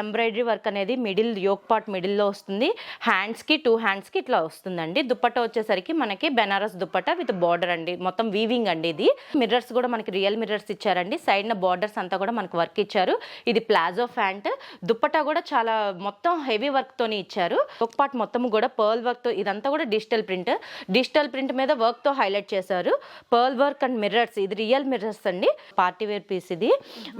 Embroidery work అనేది middle yoke part మిడిల్లో వస్తుంది. హ్యాండ్స్కి టూ హ్యాండ్స్కి ఇట్లా వస్తుందండి. దుప్పట్ట వచ్చేసరికి మనకి బెనారస్ దుప్పట్ట విత్ బార్డర్ అండి. మొత్తం వీవింగ్ అండి ఇది. మిర్రర్స్ కూడా మనకి రియల్ మిర్రర్స్ ఇచ్చారండి. సైడ్న బార్డర్స్ అంతా కూడా మనకి వర్క్ ఇచ్చారు. ఇది ప్లాజో ఫ్యాంట్ దుప్పట్ట కూడా చాలా మొత్తం హెవీ వర్క్తోనే ఇచ్చారు. యోక్ పార్ట్ మొత్తం కూడా పర్ల్ వర్క్తో ఇదంతా కూడా డిజిటల్ ప్రింట్ డిజిటల్ ప్రింట్ మీద వర్క్తో హైలైట్ చేశారు. పర్ల్ వర్క్ అండ్ మిర్రర్స్ ఇది రియల్ మిర్రర్స్ అండి. పార్టీ వేర్ పీస్ ఇది.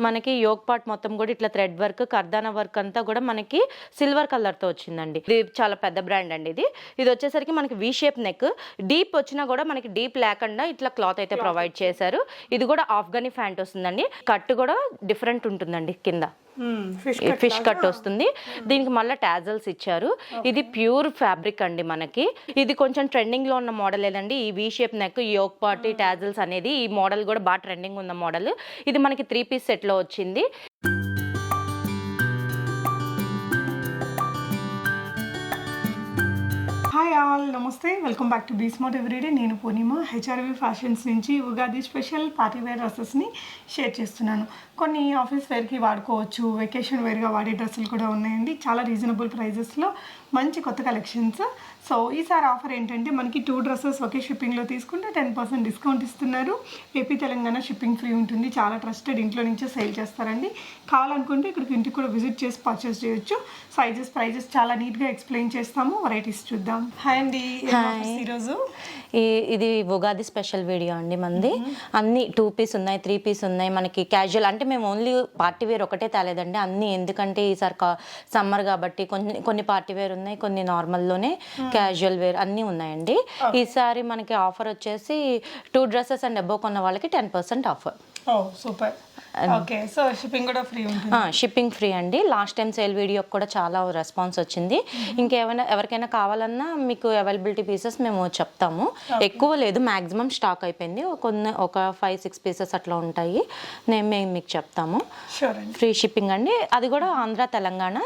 మనకి యోక్ పార్ట్ మొత్తం కూడా ఇట్లా థ్రెడ్ వర్క్ కర్దానా వర్క్ అంతా కూడా మనకి సిల్వర్ కలర్తో వచ్చిందండి. ఇది చాలా పెద్ద బ్రాండ్ అండి ఇది. ఇది వచ్చేసరికి మనకి వి షేప్ నెక్ డీప్ వచ్చినా కూడా మనకి డీప్ లేకుండా ఇట్లా క్లాత్ అయితే ప్రొవైడ్ చేశారు. ఇది కూడా ఆఫ్ఘనీ ఫ్యాంట్ వస్తుందండి. కట్ కూడా డిఫరెంట్ ఉంటుందండి కింద. ఫిష్ ఫిష్ కట్ వస్తుంది. దీనికి మళ్ళీ టాజల్స్ ఇచ్చారు. ఇది ప్యూర్ ఫ్యాబ్రిక్ అండి మనకి. ఇది కొంచెం ట్రెండింగ్లో ఉన్న మోడల్ ఏదండి? ఈ V shape neck yoke party tassels అనేది ఈ మోడల్ కూడా బాగా ట్రెండింగ్ ఉన్న మోడల్ ఇది మనకి త్రీ పీస్ సెట్లో వచ్చింది. హాయ్ ఆల్ నమస్తే. Welcome back to be smart everyday నేను పూర్ణిమ. హెచ్ఆర్వి ఫ్యాషన్స్ నుంచి ఉగాది స్పెషల్ పార్టీ వేర్ డ్రెస్సెస్ని షేర్ చేస్తున్నాను. కొన్ని ఆఫీస్ వేర్కి వాడుకోవచ్చు వెకేషన్ వేర్గా వాడే డ్రెస్సులు కూడా ఉన్నాయండి. చాలా రీజనబుల్ ప్రైజెస్లో మంచి కొత్త కలెక్షన్స్ సో ఈసారి ఆఫర్ ఏంటంటే మనకి టూ డ్రెస్సెస్ ఒకే షిప్పింగ్లో తీసుకుంటే టెన్ పర్సెంట్ డిస్కౌంట్ ఇస్తున్నారు. ఏపీ తెలంగాణ షిప్పింగ్ ఫ్రీ ఉంటుంది. చాలా ట్రస్టెడ్ ఇంట్లో నుంచే సేల్ చేస్తారండి. కావాలనుకుంటే ఇక్కడికి ఇంటికి కూడా విజిట్ చేసి పర్చేస్ చేయొచ్చు. సైజెస్ ప్రైజెస్ చాలా నీట్గా ఎక్స్ప్లెయిన్ చేస్తాము. వెరైటీస్ చూద్దాం. హాయ్ అండి. ఈరోజు? ఈ ఇది ఉగాది స్పెషల్ వీడియో అండి మంది. అన్ని టూ పీస్ ఉన్నాయి త్రీ పీస్ ఉన్నాయి. మనకి క్యాజువల్ అంటే మేము ఓన్లీ పార్టీ వేర్ ఒకటే తేలేదండి. అన్ని ఎందుకంటే ఈసారి సమ్మర్ కాబట్టి కొన్ని కొన్ని పార్టీ వేర్ ఉన్నాయి కొన్ని నార్మల్లోనే క్యాజువల్ వేర్ అన్నీ ఉన్నాయండి. ఈసారి మనకి ఆఫర్ వచ్చేసి టూ డ్రెస్సెస్ అండ్ అబోవ్ కొన్న వాళ్ళకి ten percent offer. Oh super. Okay so shipping కూడా ఫ్రీ షిప్పింగ్ ఫ్రీ అండి. లాస్ట్ టైం సేల్ వీడియోకి కూడా చాలా రెస్పాన్స్ వచ్చింది. ఇంకేమైనా ఎవరికైనా కావాలన్నా మీకు అవైలబిలిటీ పీసెస్ మేము చెప్తాము. ఎక్కువ లేదు మ్యాక్సిమం స్టాక్ అయిపోయింది. కొన్ని ఒక ఫైవ్ సిక్స్ పీసెస్ అట్లా ఉంటాయి. నేను మేము మీకు చెప్తాము. ఫ్రీ షిప్పింగ్ అండి. అది కూడా Andhra Telangana.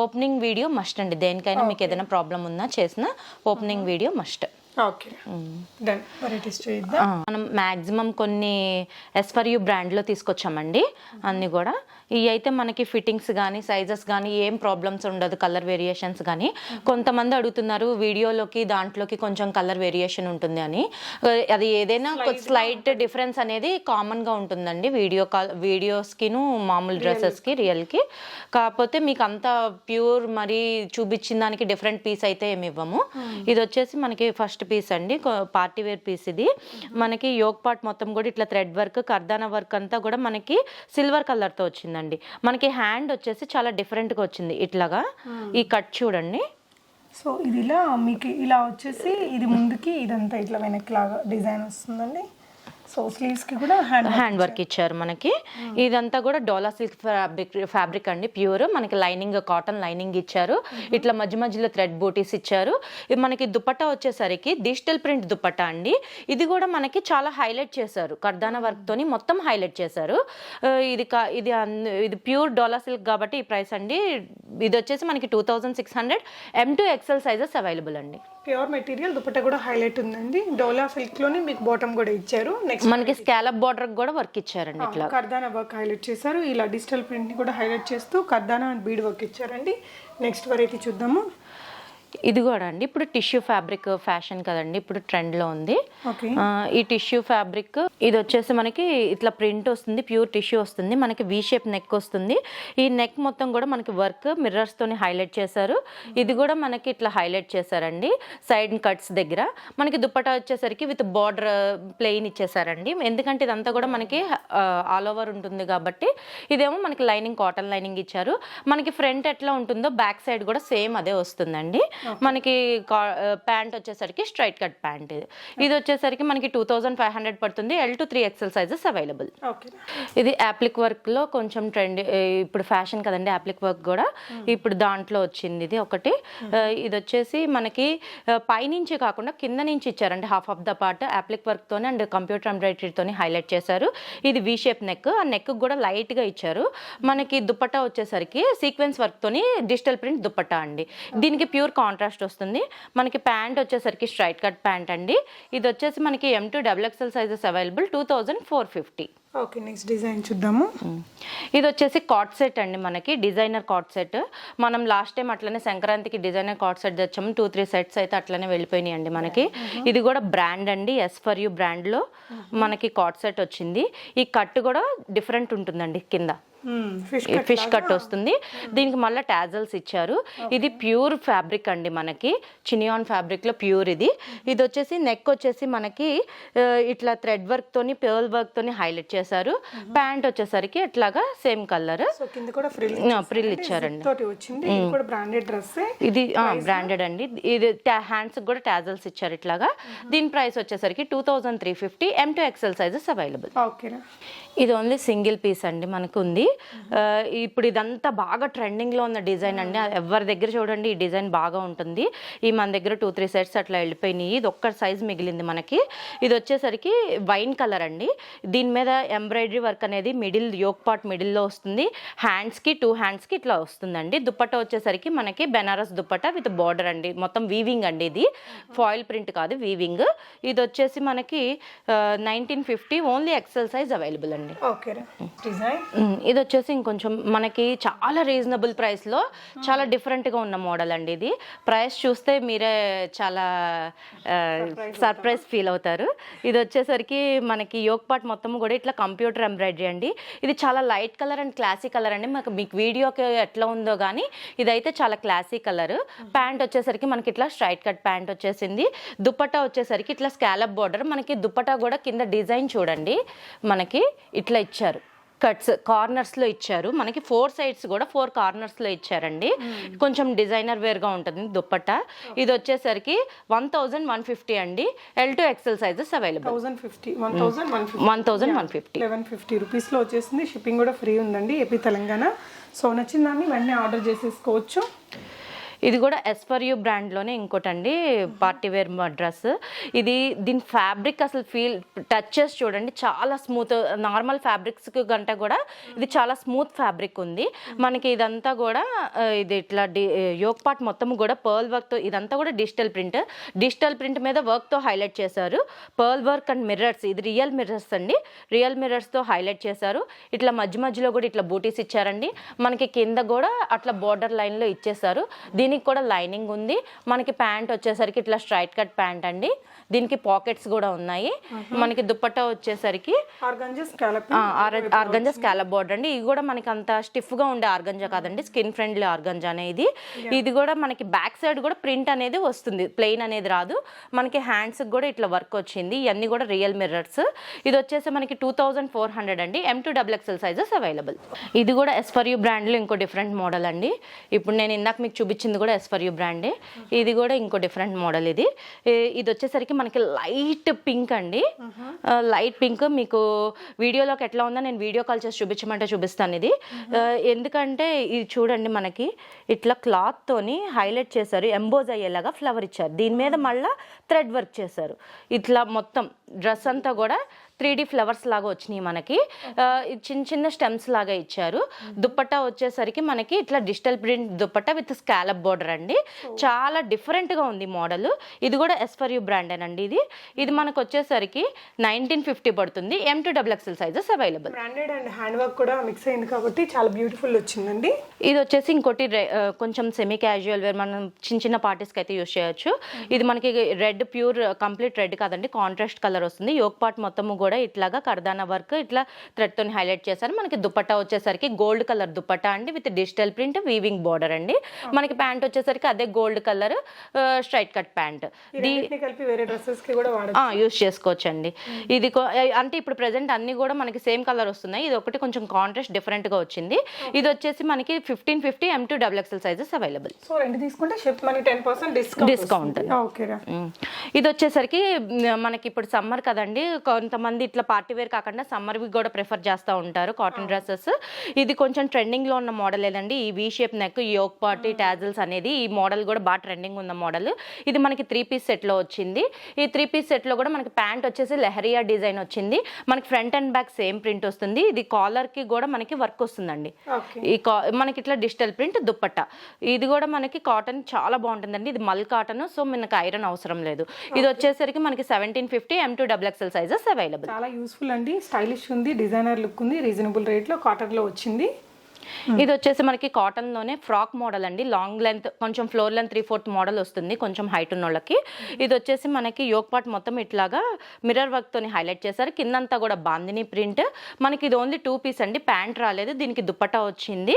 Opening video must అండి. దేనికైనా మీకు ఏదైనా ప్రాబ్లం ఉన్నా చేసిన opening video must okay. Done varieties చూద్దాం మనం మ్యాక్సిమం కొన్ని ఎస్ఫర్యూ బ్రాండ్లో తీసుకొచ్చామండి. అన్నీ కూడా. ఇవి అయితే మనకి ఫిట్టింగ్స్ కానీ సైజెస్ కానీ ఏం ప్రాబ్లమ్స్ ఉండదు కలర్ వేరియేషన్స్ కానీ కొంతమంది అడుగుతున్నారు వీడియోలోకి దాంట్లోకి కొంచెం కలర్ వేరియేషన్ ఉంటుంది అని. అది ఏదైనా స్లైట్ డిఫరెన్స్ అనేది కామన్గా ఉంటుందండి. వీడియో కాల్ వీడియోస్కిను మామూలు డ్రెస్సెస్కి రియల్కి కాకపోతే మీకు అంత ప్యూర్ మరి చూపించిన దానికి డిఫరెంట్ పీస్ అయితే ఏమి ఇవ్వము. ఇది వచ్చేసి మనకి ఫస్ట్ పీస్ అండి. పార్టీ వేర్ పీస్ ఇది. మనకి యోగ్ పార్ట్ మొత్తం కూడా ఇట్లా థ్రెడ్ వర్క్ కర్దానా వర్క్ అంతా కూడా మనకి సిల్వర్ కలర్తో వచ్చిందండి. మనకి హ్యాండ్ వచ్చేసి చాలా డిఫరెంట్గా వచ్చింది. ఇట్లాగా ఈ కట్ చూడండి. సో ఇది ఇలా మీకు ఇలా వచ్చేసి ఇది ముందుకి ఇదంతా ఇట్లా వెనక్కి లాగా డిజైన్ వస్తుందండి. సో స్లీవ్స్కి కూడా హ్యాండ్ హ్యాండ్ వర్క్ ఇచ్చారు. మనకి. ఇదంతా కూడా డోలా సిల్క్ ఫ్యాబ్రిక్ ఫ్యాబ్రిక్ అండి ప్యూర్ మనకి లైనింగ్ కాటన్ లైనింగ్ ఇచ్చారు. ఇట్లా మధ్య మధ్యలో థ్రెడ్ బూటీస్ ఇచ్చారు. ఇది మనకి దుపట్టా వచ్చేసరికి డిజిటల్ ప్రింట్ దుపట్టా అండి. ఇది కూడా మనకి చాలా హైలైట్ చేశారు. కర్దానా వర్క్ తోని మొత్తం హైలైట్ చేశారు. ఇది ఇది ఇది ప్యూర్ డోలా సిల్క్ కాబట్టి ఈ ప్రైస్ అండి. ఇది వచ్చేసి మనకి two thousand six hundred M to XL sizes available అండి. ప్యూర్ మెటీరియల్ దుపట్టా కూడా హైలైట్ ఉందండి. డోలా సిల్క్లోనే మీకు బాటమ్ కూడా ఇచ్చారు. నెక్స్ట్ మనకి స్కాలప్ బార్డర్ కూడా వర్క్ ఇచ్చారండి ఇట్లా. కర్దానా వర్క్ హైలైట్ చేశారు. ఇలా డిజిటల్ ప్రింట్ని కూడా హైలైట్ చేస్తూ కర్దానా అండ్ బీడ్ వర్క్ ఇచ్చారండి. నెక్స్ట్ వెరైటీ చూద్దాము. ఇది కూడా అండి. ఇప్పుడు టిష్యూ ఫ్యాబ్రిక్ ఫ్యాషన్ కదండి ఇప్పుడు ట్రెండ్లో ఉంది. ఓకే. ఆ, ఈ టిష్యూ ఫ్యాబ్రిక్ ఇది వచ్చేసి మనకి ఇట్లా ప్రింట్ వస్తుంది ప్యూర్ టిష్యూ వస్తుంది మనకి వీ షేప్ నెక్ వస్తుంది. ఈ నెక్ మొత్తం కూడా మనకి వర్క్ మిర్రర్స్ తోని హైలైట్ చేశారు. ఇది కూడా మనకి ఇట్లా హైలైట్ చేశారండి సైడ్ కట్స్ దగ్గర. మనకి దుప్పటా వచ్చేసరికి విత్ బార్డర్ ప్లెయిన్ ఇచ్చేసారండి ఎందుకంటే ఇదంతా కూడా మనకి ఆల్ ఓవర్ ఉంటుంది కాబట్టి ఇదేమో మనకి లైనింగ్ కాటన్ లైనింగ్ ఇచ్చారు. మనకి ఫ్రంట్ ఎట్లా ఉంటుందో బ్యాక్ సైడ్ కూడా సేమ్ అదే వస్తుందండి. మనకి ప్యాంట్ వచ్చేసరికి స్ట్రైట్ కట్ ప్యాంట్ ఇది. ఇది వచ్చేసరికి మనకి టూ థౌజండ్ ఫైవ్ హండ్రెడ్ పడుతుంది. L to three XL sizes available okay. ఇది యాప్లిక్ వర్క్లో కొంచెం ట్రెండ్ ఇప్పుడు ఫ్యాషన్ కదండి యాప్లిక్ వర్క్ కూడా ఇప్పుడు దాంట్లో వచ్చింది ఇది ఒకటి. ఇది వచ్చేసి మనకి పైనుంచి కాకుండా కింద నుంచి ఇచ్చారండి half of the part applique work తోని అండ్ కంప్యూటర్ ఎంబ్రాయిడరీతోని హైలైట్ చేశారు. ఇది వి షేప్ నెక్ ఆ నెక్ కూడా లైట్గా ఇచ్చారు. మనకి దుపట్టా వచ్చేసరికి సీక్వెన్స్ వర్క్ తోని డిజిటల్ ప్రింట్ దుపట్టా అండి. దీనికి ప్యూర్ కాంట్రాస్ట్ వస్తుంది. మనకి ప్యాంట్ వచ్చేసరికి స్ట్రైట్ కట్ ప్యాంట్ అండి. ఇది వచ్చేసి మనకి M to double XL sizes available two thousand four fifty okay next design చూద్దాము. ఇది వచ్చేసి కాట్ సెట్ అండి మనకి డిజైనర్ కాట్ సెట్ మనం లాస్ట్ టైం అట్లనే సంక్రాంతికి డిజైనర్ కాట్ సెట్ తెచ్చాము. టూ త్రీ సెట్స్ అయితే అట్లనే వెళ్ళిపోయినాయి అండి మనకి. ఇది కూడా బ్రాండ్ అండి ఎస్ ఫర్ యూ బ్రాండ్లో మనకి కాట్ సెట్ వచ్చింది. ఈ కట్ కూడా డిఫరెంట్ ఉంటుందండి కింద. ఫిష్ ఫిష్ కట్ వస్తుంది. దీనికి మళ్ళీ టాజల్స్ ఇచ్చారు. ఇది ప్యూర్ ఫ్యాబ్రిక్ అండి మనకి. చినియాన్ ఫ్యాబ్రిక్లో ప్యూర్ ఇది. ఇది వచ్చేసి నెక్ వచ్చేసి మనకి ఇట్లా థ్రెడ్ వర్క్ తోని పేర్ల్ వర్క్ తోని హైలైట్ చేశారు. ప్యాంట్ వచ్చేసరికి ఇట్లాగా సేమ్ కలర్. ఫ్రిల్ ప్రిల్ ఇచ్చారండి. ఇది బ్రాండెడ్ డ్రెస్ ఇది బ్రాండెడ్ అండి. ఇది హ్యాండ్స్ కూడా టాజల్స్ ఇచ్చారు ఇట్లాగా. దీని ప్రైస్ వచ్చేసరికి two thousand three fifty. M to XL sizes available ఇది ఓన్లీ సింగిల్ పీస్ అండి మనకు ఉంది ఇప్పుడు ఇదంతా బాగా ట్రెండింగ్లో ఉన్న డిజైన్ అండి. ఎవరి దగ్గర చూడండి ఈ డిజైన్ బాగా ఉంటుంది. ఈ మన దగ్గర టూ త్రీ సెట్స్ అట్లా వెళ్ళిపోయినాయి. ఇది ఒక్క సైజ్ మిగిలింది మనకి. ఇది వచ్చేసరికి వైన్ కలర్ అండి. దీని మీద ఎంబ్రాయిడరీ వర్క్ అనేది మిడిల్ యోక్ పార్ట్ మిడిల్లో వస్తుంది. హ్యాండ్స్కి టూ హ్యాండ్స్కి ఇట్లా వస్తుందండి. దుప్పట్ట వచ్చేసరికి మనకి బెనారస్ దుప్పట్ట విత్ బార్డర్ అండి. మొత్తం వీవింగ్ అండి ఇది. ఫాయిల్ ప్రింట్ కాదు వీవింగ్ ఇది వచ్చేసి మనకి nineteen fifty only XL size available అండి. ఉమ్, ఇది వచ్చేసి ఇంకొంచెం మనకి చాలా రీజనబుల్ ప్రైస్లో చాలా డిఫరెంట్గా ఉన్న మోడల్ అండి ఇది. ప్రైస్ చూస్తే మీరే చాలా సర్ప్రైజ్ ఫీల్ అవుతారు. ఇది వచ్చేసరికి మనకి యోగ్ పార్ట్ మొత్తం కూడా ఇట్లా కంప్యూటర్ ఎంబ్రాయిడరీ అండి. ఇది చాలా light colour and classy colour అండి. మాకు మీకు వీడియోకి ఎట్లా ఉందో కానీ ఇదైతే చాలా క్లాసీ కలర్. ప్యాంట్ వచ్చేసరికి మనకి ఇట్లా స్ట్రైట్ కట్ ప్యాంట్ వచ్చేసింది. దుపట్టా వచ్చేసరికి ఇట్లా స్కాలప్ బార్డర్. మనకి దుపట్టా కూడా కింద డిజైన్ చూడండి. మనకి ఇట్లా ఇచ్చారు. కట్స్ కార్నర్స్లో ఇచ్చారు. మనకి ఫోర్ సైడ్స్ కూడా ఫోర్ కార్నర్స్లో ఇచ్చారండి. కొంచెం డిజైనర్ వేర్గా ఉంటుంది దుప్పట్టా. ఇది వచ్చేసరికి వన్ థౌజండ్ వన్ ఫిఫ్టీ అండి. L to XL sizes available. One thousand one fifty. One thousand one fifty. Eleven fifty రూపీస్లో వచ్చేసింది. షిప్పింగ్ కూడా ఫ్రీ ఉందండి. ఏపీ తెలంగాణ. సో నచ్చిన దాన్ని వెంటనే ఆర్డర్ చేసేసుకోవచ్చు. ఇది కూడా ఎస్ ఫర్ యూ బ్రాండ్లోనే ఇంకోటండి పార్టీ వేర్ డ్రెస్ ఇది దీని ఫ్యాబ్రిక్ అసలు ఫీల్ టచ్ చేసి చూడండి చాలా స్మూత్ నార్మల్ ఫ్యాబ్రిక్స్ గంట కూడా ఇది చాలా స్మూత్ ఫ్యాబ్రిక్ ఉంది. మనకి ఇదంతా కూడా ఇది ఇట్లా డి యోగ్ పార్ట్ మొత్తం కూడా పర్ల్ వర్క్తో ఇదంతా కూడా డిజిటల్ ప్రింట్ డిజిటల్ ప్రింట్ మీద వర్క్తో హైలైట్ చేశారు. పర్ల్ వర్క్ అండ్ మిర్రర్స్ ఇది రియల్ మిర్రర్స్ అండి. రియల్ మిర్రర్స్తో హైలైట్ చేశారు. ఇట్లా మధ్య మధ్యలో కూడా ఇట్లా బూటీస్ ఇచ్చారండి. మనకి కింద కూడా అట్లా బార్డర్ లైన్లో ఇచ్చేసారు దీనికి కూడా లైనింగ్ ఉంది. మనకి ప్యాంట్ వచ్చేసరికి ఇట్లా స్ట్రైట్ కట్ ప్యాంట్ అండి. దీనికి పాకెట్స్ కూడా ఉన్నాయి. మనకి దుప్పట్టా వచ్చేసరికి ఆర్గంజా స్కాలప్ బోర్డర్ అండి. ఇది కూడా మనకి అంత స్టిఫ్గా ఉండే ఆర్గంజా కాదండి. స్కిన్ ఫ్రెండ్లీ ఆర్గంజా అనేది. ఇది కూడా మనకి బ్యాక్ సైడ్ కూడా ప్రింట్ అనేది వస్తుంది. ప్లెయిన్ అనేది రాదు. మనకి హ్యాండ్స్ కూడా ఇట్లా వర్క్ వచ్చింది. ఇవన్నీ కూడా రియల్ మిర్రర్స్. ఇది వచ్చేసి మనకి టూ థౌజండ్ ఫోర్ హండ్రెడ్ అండి. M to double XL sizes available ఇది కూడా ఎస్ ఫర్ యూ బ్రాండ్లో ఇంకో డిఫరెంట్ మోడల్ అండి. ఇప్పుడు నేను ఇందాక మీకు చూపించింది కూడా ఎస్ ఫర్ యూ బ్రాండే ఇది కూడా ఇంకో డిఫరెంట్ మోడల్ ఇది. ఇది వచ్చేసరికి మనకి లైట్ పింక్ అండి. లైట్ పింక్ మీకు వీడియోలోకి ఎట్లా ఉందో? నేను వీడియో కాల్ చేసి చూపించమంటే చూపిస్తాను ఇది. ఆ, ఎందుకంటే ఇది చూడండి మనకి ఇట్లా క్లాత్ తోని హైలైట్ చేశారు. ఎంబోజ్ అయ్యేలాగా ఫ్లవర్ ఇచ్చారు. దీని మీద మళ్ళీ థ్రెడ్ వర్క్ చేశారు. ఇట్లా మొత్తం డ్రెస్ అంతా కూడా త్రీ డి ఫ్లవర్స్ లాగా వచ్చినాయి మనకి. చిన్న చిన్న స్టెమ్స్ లాగా ఇచ్చారు. దుప్పట్టా వచ్చేసరికి మనకి ఇట్లా digital print dupatta with scallop border అండి. చాలా డిఫరెంట్గా ఉంది మోడల్. ఇది కూడా ఎస్ ఫర్ యూ బ్రాండ్ అండి ఇది. ఇది మనకు వచ్చేసరికి నైన్టీన్ ఫిఫ్టీ పడుతుంది. M to double XL sizes available branded and hand work కూడా మిక్స్ అయింది కాబట్టి చాలా బ్యూటిఫుల్ వచ్చిందండి. ఇది వచ్చేసి ఇంకోటి కొంచెం సెమీ క్యాజువల్ వేర్ మనం చిన్న చిన్న పార్టీస్కి అయితే యూస్ చేయొచ్చు. ఇది మనకి రెడ్ ప్యూర్ కంప్లీట్ రెడ్ కాదండి. కాంట్రాస్ట్ కలర్ వస్తుంది. యోగ్ పార్ట్ మొత్తము కూడా ఇట్లాగా కర్దానా వర్క్ ఇట్లా థ్రెడ్ తోని హైలైట్ చేశారు. మనకి దుపట్టా వచ్చేసరికి గోల్డ్ కలర్ దుపట్టా అండి with digital print weaving border అండి. మనకి ప్యాంట్ వచ్చేసరికి అదే gold colour straight cut pant కూడా యూస్ చేసుకోవచ్చు అండి ఇది అంటే ఇప్పుడు ప్రెసెంట్ అన్ని కూడా మనకి సేమ్ కలర్ వస్తున్నాయి. ఇది ఒకటి కొంచెం కాంట్రాస్ట్ డిఫరెంట్గా వచ్చింది. ఇది వచ్చేసి మనకి fifteen fifty M to double XL sizes available so రెండు తీసుకుంటే షిప్ మనకి టెన్ పర్సెంట్ డిస్కౌంట్ మ్మ్. ఇది వచ్చేసరికి మనకి ఇప్పుడు సమ్మర్ కదండి కొంతమంది ఇట్లా పార్టీ వేర్ కాకుండా సమ్మర్వి కూడా ప్రిఫర్ చేస్తూ ఉంటారు కాటన్ డ్రెస్సెస్. ఇది కొంచెం ట్రెండింగ్లో ఉన్న మోడల్ ఏదండి? ఈ V shape neck yoke party tassels అనేది ఈ మోడల్ కూడా బాగా ట్రెండింగ్ ఉన్న మోడల్ ఇది మనకి త్రీ పీస్ సెట్లో వచ్చింది. ఈ త్రీ పీస్ సెట్లో కూడా మనకి ప్యాంట్ వచ్చేసి లెహరియా డిజైన్ వచ్చింది. మనకి front and back same print వస్తుంది. ఇది కాలర్కి కూడా మనకి వర్క్ వస్తుందండి. ఈ మనకి ఇట్లా డిజిటల్ ప్రింట్ దుప్పట్టా. ఇది కూడా మనకి కాటన్ చాలా బాగుంటుందండి. ఇది మల్ కాటన్ సో మనకి ఐరన్ అవసరం లేదు. ఇది వచ్చేసరికి మనకి seventeen fifty M to double XL sizes available available చాలా యూస్ఫుల్ అండి. స్టైలిష్ ఉంది డిజైనర్ లుక్ ఉంది రీజనబుల్ రేట్లో కాటన్లో వచ్చింది. ఇది వచ్చేసి మనకి కాటన్లోనే ఫ్రాక్ మోడల్ అండి. లాంగ్ లెంత్ కొంచెం floor length three fourth model వస్తుంది కొంచెం హైట్ ఉన్న వాళ్ళకి ఇది వచ్చేసి మనకి యోక్ పార్ట్ మొత్తం ఇట్లాగా మిర్రర్ వర్క్ తోని హైలైట్ చేశారు. కిందంతా కూడా బాందిని ప్రింట్ మనకి ఇది ఓన్లీ టూ పీస్ అండి. ప్యాంట్ రాలేదు దీనికి దుప్పట్టా వచ్చింది.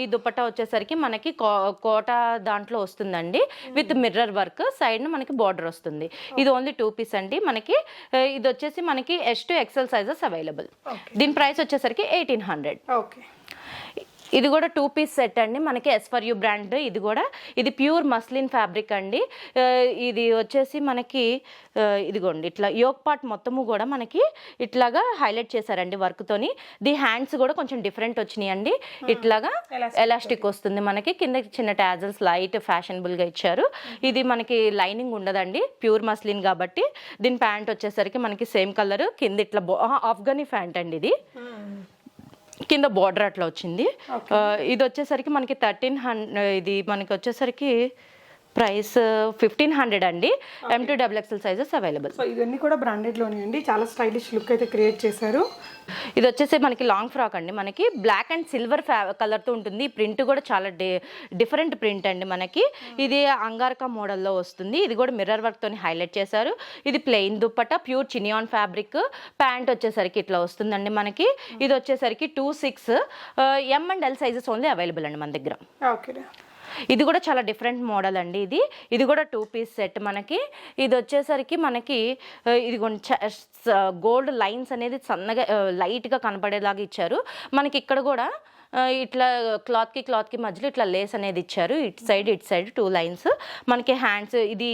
ఈ దుప్పట్టా వచ్చేసరికి మనకి కో- కోట దాంట్లో వస్తుందండి. విత్ మిర్రర్ వర్క్ సైడ్ మనకి బార్డర్ వస్తుంది. ఇది ఓన్లీ టూ పీస్ అండి. మనకి ఇది వచ్చేసి మనకి S to XL sizes available దీని ప్రైస్ వచ్చేసరికి ఎయిటీన్ హండ్రెడ్ ఓకే ఇది కూడా టూ పీస్ సెట్ అండి. మనకి ఎస్ ఫర్ యూ బ్రాండ్ ఇది కూడా. ఇది ప్యూర్ మస్లిన్ ఫ్యాబ్రిక్ అండి. ఇది వచ్చేసి మనకి ఇదిగోండి ఇట్లా యోక్ పార్ట్ మొత్తము కూడా మనకి ఇట్లాగా హైలైట్ చేశారండి వర్క్తోని ది హ్యాండ్స్ కూడా కొంచెం డిఫరెంట్ వచ్చినాయి అండి ఇట్లాగా ఎలాస్టిక్ వస్తుంది. మనకి. కింద చిన్న టాజల్స్ లైట్ ఫ్యాషనబుల్గా ఇచ్చారు. ఇది మనకి లైనింగ్ ఉండదండి. ప్యూర్ మస్లిన్ కాబట్టి. దీని ప్యాంట్ వచ్చేసరికి మనకి సేమ్ కలర్ కింద ఇట్లా ఆఫ్ఘనీ ప్యాంట్ అండి ఇది. కింద బార్డర్ అట్లా వచ్చింది. ఇది వచ్చేసరికి మనకి థర్టీన్ హండ్రెడ్ ఇది మనకి వచ్చేసరికి ప్రైస్ ఫిఫ్టీన్ హండ్రెడ్ అండి. M to double XL sizes available so ఇవన్నీ కూడా బ్రాండెడ్లోనే అండి. చాలా స్టైలిష్ లుక్ అయితే క్రియేట్ చేశారు. ఇది వచ్చేసి మనకి లాంగ్ ఫ్రాక్ అండి. మనకి బ్లాక్ అండ్ సిల్వర్ ఫ్యా కలర్తో ఉంటుంది. ఈ ప్రింట్ కూడా చాలా డిఫరెంట్ ప్రింట్ అండి మనకి. ఇది అంగారక మోడల్లో వస్తుంది. ఇది కూడా మిర్రర్ వర్క్తో హైలైట్ చేశారు. ఇది plain dupatta pure chinon fabric pant వచ్చేసరికి ఇట్లా వస్తుందండి మనకి. ఇది వచ్చేసరికి two six M and L sizes only available అండి మన దగ్గర. ఓకే ఇది కూడా చాలా డిఫరెంట్ మోడల్ అండి ఇది. ఇది కూడా టూ పీస్ సెట్ మనకి. ఇది వచ్చేసరికి మనకి ఇది గోల్డ్ లైన్స్ అనేది సన్నగా లైట్గా కనపడేలాగా ఇచ్చారు. మనకి ఇక్కడ కూడా ఇట్లా క్లాత్కి క్లాత్కి మధ్యలో ఇట్లా లేస్ అనేది ఇచ్చారు. ఇటు సైడ్ ఇటు సైడ్ టూ లైన్స్. మనకి హ్యాండ్స్ ఇది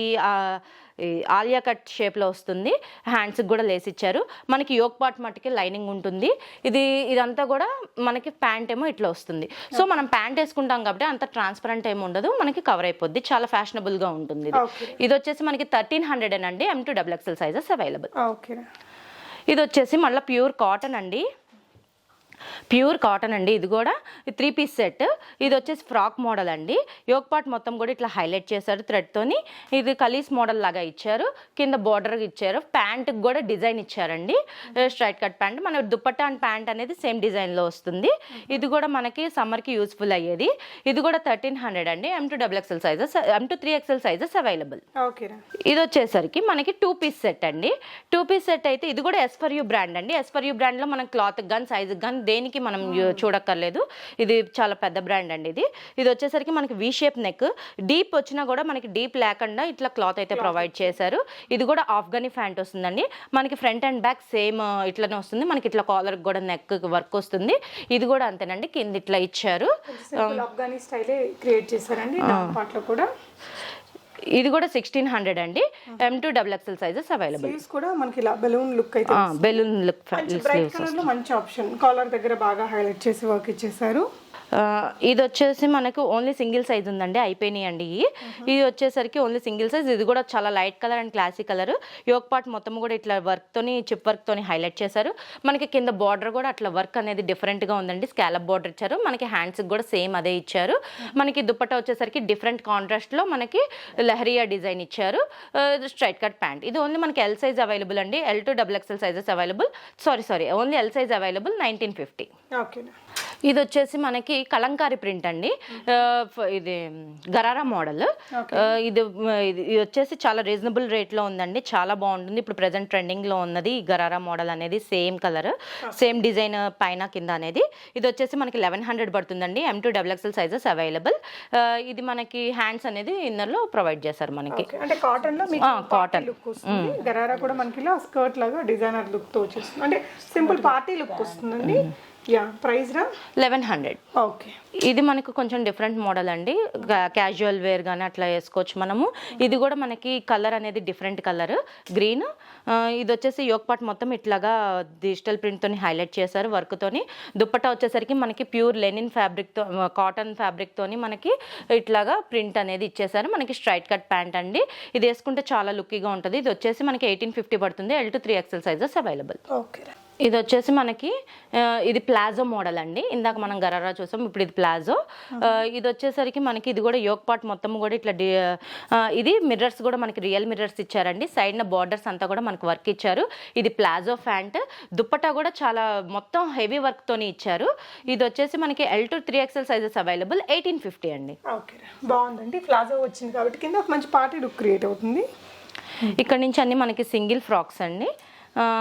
ఆలియా కట్ షేప్లో వస్తుంది. హ్యాండ్స్కి కూడా లేస్ ఇచ్చారు. మనకి యోక్ పార్ట్ మట్టుకి లైనింగ్ ఉంటుంది. ఇది ఇదంతా కూడా మనకి ప్యాంట్ ఏమో ఇట్లా వస్తుంది. సో మనం ప్యాంట్ వేసుకుంటాం కాబట్టి అంత ట్రాన్స్పరెంట్ ఏమి ఉండదు. మనకి కవర్ అయిపోద్ది. చాలా ఫ్యాషనబుల్గా ఉంటుంది ఇది. వచ్చేసి మనకి థర్టీన్ హండ్రెడ్ అండి M to double XL sizes available okay. ఇది వచ్చేసి మళ్ళీ ప్యూర్ కాటన్ అండి. ప్యూర్ కాటన్ అండి. ఇది కూడా త్రీ పీస్ సెట్. ఇది వచ్చేసి ఫ్రాక్ మోడల్ అండి. యోక్ పార్ట్ మొత్తం కూడా ఇట్లా హైలైట్ చేశారు థ్రెడ్తోని ఇది కలీస్ మోడల్ లాగా ఇచ్చారు. కింద బార్డర్ ఇచ్చారు. ప్యాంట్కి కూడా డిజైన్ ఇచ్చారండి. Straight cut pant. మన దుపట్టా అండ్ ప్యాంట్ అనేది సేమ్ డిజైన్లో వస్తుంది. ఇది కూడా మనకి సమ్మర్కి యూస్ఫుల్ అయ్యేది. ఇది కూడా థర్టీన్ హండ్రెడ్ అండి. M to double XL sizes M to three XL sizes available. ఇది వచ్చేసరికి మనకి టూ పీస్ సెట్ అండి. టూ పీస్ సెట్ అయితే ఇది కూడా ఎస్ ఫర్ యూ బ్రాండ్ అండి. ఎస్ ఫర్ యూ బ్రాండ్లో మనం క్లాత్ కానీ సైజ్ కానీ దేనికి మనం చూడక్కర్లేదు. ఇది చాలా పెద్ద బ్రాండ్ అండి ఇది. ఇది వచ్చేసరికి మనకి వి షేప్ నెక్ డీప్ వచ్చినా కూడా మనకి డీప్ లేకుండా ఇట్లా క్లాత్ అయితే ప్రొవైడ్ చేశారు. ఇది కూడా ఆఫ్ఘనీ ప్యాంట్ వస్తుందండి. మనకి ఫ్రంట్ అండ్ బ్యాక్ సేమ్ ఇట్లానే వస్తుంది. మనకి ఇట్లా కాలర్ కూడా నెక్ వర్క్ వస్తుంది. ఇది కూడా అంతేనండి. కింద ఇట్లా ఇచ్చారు. ఆఫ్ఘనీ స్టైలే క్రియేట్ చేశారండి. కూడా. ఇది కూడా సిక్స్టీన్ హండ్రెడ్ అండి. M to double XL sizes available కూడా మనకి ఇలా బెలూన్ లుక్ అయితే బెలూన్ లుక్ మంచి ఆప్షన్ కాలర్ దగ్గర బాగా హైలైట్ చేసి వర్క్ ఇచ్చేసారు. ఇది వచ్చేసి మనకు ఓన్లీ సింగిల్ సైజ్ ఉందండి అయిపోయినాయి అండి ఇది వచ్చేసరికి ఓన్లీ సింగిల్ సైజ్ ఇది కూడా చాలా light colour and classic colour yoke part మొత్తం కూడా ఇట్లా వర్క్ తోని చిప్ వర్క్ తోని హైలైట్ చేశారు. మనకి కింద బార్డర్ కూడా అట్లా వర్క్ అనేది డిఫరెంట్గా ఉందండి. స్కాలప్ బార్డర్ ఇచ్చారు. మనకి హ్యాండ్స్ కూడా సేమ్ అదే ఇచ్చారు. మనకి దుప్పట్టా వచ్చేసరికి డిఫరెంట్ కాంట్రాస్ట్లో మనకి లహరియా డిజైన్ ఇచ్చారు. స్ట్రైట్ కట్ ప్యాంట్ ఇది ఓన్లీ మనకి ఎల్ సైజ్ అవైలబుల్ అండి. L to double XL sizes available sorry sorry only L size available nineteen fifty ఓకేనా ఇది వచ్చేసి మనకి కలంకారీ ప్రింట్ అండి. ఇది గరారా మోడల్. ఇది ఇది వచ్చేసి చాలా రీజనబుల్ రేట్లో ఉందండి. చాలా బాగుంటుంది. ఇప్పుడు ప్రజెంట్ ట్రెండింగ్లో ఉన్నది ఈ గరారా మోడల్ అనేది సేమ్ కలర్. సేమ్ డిజైన్ పైన కింద అనేది. ఇది వచ్చేసి మనకి లెవెన్ హండ్రెడ్ పడుతుందండి. M to double XL sizes available ఇది మనకి హ్యాండ్స్ అనేది ఇన్నర్లో ప్రొవైడ్ చేశారు మనకి. అంటే కాటన్. లో వస్తుంది. గరారా కూడా మనకి స్కర్ట్ లాగా డిజైనర్ లుక్తో వచ్చేస్తుంది. అంటే సింపుల్ పార్టీ లుక్ వస్తుందండి. Yeah price eleven hundred. Okay. ఇది మనకు కొంచెం డిఫరెంట్ మోడల్ అండి. క్యాజువల్ వేర్ కానీ అట్లా వేసుకోవచ్చు మనము. ఇది కూడా మనకి కలర్ అనేది డిఫరెంట్ కలర్. గ్రీన్. ఇది వచ్చేసి యోక్ పాట్ మొత్తం ఇట్లాగా డిజిటల్ ప్రింట్తో హైలైట్ చేశారు వర్క్తోని దుప్పట్టా వచ్చేసరికి మనకి ప్యూర్ లెనిన్ ఫ్యాబ్రిక్తో కాటన్ ఫ్యాబ్రిక్తోని మనకి ఇట్లాగా ప్రింట్ అనేది ఇచ్చేసారు మనకి స్ట్రైట్ కట్ ప్యాంట్ అండి. ఇది వేసుకుంటే చాలా లుక్కీగా ఉంటుంది. ఇది వచ్చేసి మనకి ఎయిటీన్ ఫిఫ్టీ పడుతుంది. L to three XL sizes available. Okay ఇది వచ్చేసి మనకి ఇది ప్లాజో మోడల్ అండి. ఇందాక మనం గరారా చూసాం ఇప్పుడు ఇది ప్లాజో. ఇది వచ్చేసరికి మనకి ఇది కూడా యోగ్ పార్ట్ మొత్తం కూడా ఇట్లా ఇది మిర్రర్స్ కూడా మనకి రియల్ మిర్రర్స్ ఇచ్చారండి. సైడ్న బార్డర్స్ అంతా కూడా మనకి వర్క్ ఇచ్చారు. ఇది ప్లాజో ఫ్యాంట్. దుప్పటా కూడా చాలా మొత్తం హెవీ వర్క్ తోని ఇచ్చారు. ఇది వచ్చేసి మనకి L to three XL sizes available eighteen fifty అండి. ఓకే. బాగుందండి. ప్లాజో వచ్చింది కాబట్టి కింద ఒక మంచి పార్టీ లుక్ క్రియేట్ అవుతుంది. ఇక్కడ నుంచి అన్ని మనకి సింగిల్ ఫ్రాక్స్ అండి.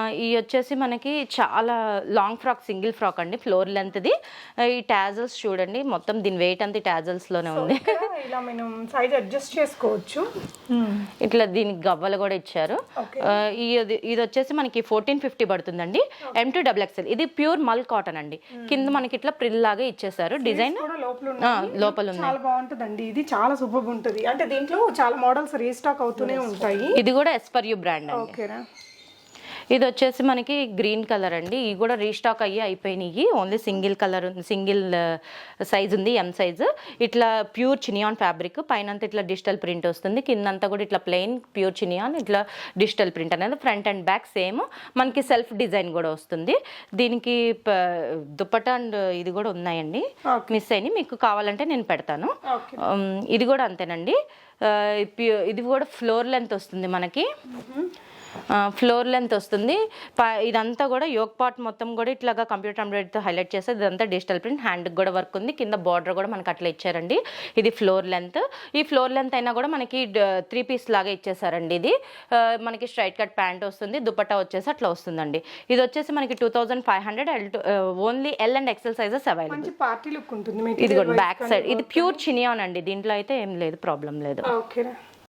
ఈ వచ్చేసి మనకి చాలా లాంగ్ ఫ్రాక్ సింగిల్ ఫ్రాక్ అండి ఫ్లోర్ లెంత్ది ఈ టాజల్స్ చూడండి మొత్తం దీని వెయిట్ అంతా టాజల్స్లోనే ఉంది. ఇలా మనం సైజ్ అడ్జస్ట్ చేసుకోవచ్చు. ఇట్లా దీనికి గవ్వలు కూడా ఇచ్చారు. ఇది- వచ్చేసి మనకి ఫోర్టీన్ ఫిఫ్టీ పడుతుందండి. ఎం టు డబుల్ ఎక్స్ఎల్ ఇది ప్యూర్ మల్ కాటన్ అండి. కింద మనకి ఇట్లా ప్రిల్ లాగా ఇచ్చేసారు డిజైన్ లోపల ఉంది చాలా బాగుంటుందండి. ఇది చాలా సూపర్ ఉంటుంది. అంటే దీంట్లో చాలా మోడల్స్ రీస్టాక్ అవుతూనే ఉంటాయి. ఇది కూడా ఎస్పర్ యూ బ్రాండ్ ఓకేనా ఇది వచ్చేసి మనకి గ్రీన్ కలర్ అండి. ఇవి కూడా రీస్టాక్ అయ్యి అయిపోయినాయి. Only single colour single size ఉంది ఎం సైజ్ ఇట్లా ప్యూర్ చినియాన్ ఫ్యాబ్రిక్ పైన అంతా ఇట్లా డిజిటల్ ప్రింట్ వస్తుంది. కిందంతా కూడా ఇట్లా ప్లెయిన్ ప్యూర్ చినియాన్ ఇట్లా డిజిటల్ ప్రింట్ అనేది ఫ్రంట్ అండ్ బ్యాక్ సేమ్. మనకి సెల్ఫ్ డిజైన్ కూడా వస్తుంది. దీనికి దుపట్టా అండ్ ఇది కూడా ఉన్నాయండి. మిస్ అయినాయి. మీకు కావాలంటే నేను పెడతాను. ఇది కూడా అంతేనండి. ఇది కూడా ఫ్లోర్ లెంత్ వస్తుంది మనకి. ఫ్లోర్ లెంత్ వస్తుంది. ఇదంతా కూడా యోగ్ పార్ట్ మొత్తం కూడా ఇట్లాగా కంప్యూటర్ ఎంబ్రాయిడరీతో హైలైట్ చేస్తే ఇదంతా డిజిటల్ ప్రింట్ హ్యాండ్కి కూడా వర్క్ ఉంది. కింద బార్డర్ కూడా మనకి అట్లా ఇచ్చారండి. ఇది ఫ్లోర్ లెంత్ ఈ ఫ్లోర్ లెంత్ అయినా కూడా మనకి త్రీ పీస్ లాగా ఇచ్చేసారండి ఇది. మనకి స్ట్రైట్ కట్ ప్యాంట్ వస్తుంది దుపట్టా వచ్చేసి అట్లా వస్తుందండి. ఇది వచ్చేసి మనకి two thousand five hundred L only L and XL sizes available మంచి పార్టీ లుక్ ఉంటుంది. ఇది కూడా బ్యాక్ సైడ్ ఇది ప్యూర్ చినియాన్ అండి. దీంట్లో అయితే ఏం లేదు ప్రాబ్లం లేదు. ఓకేనా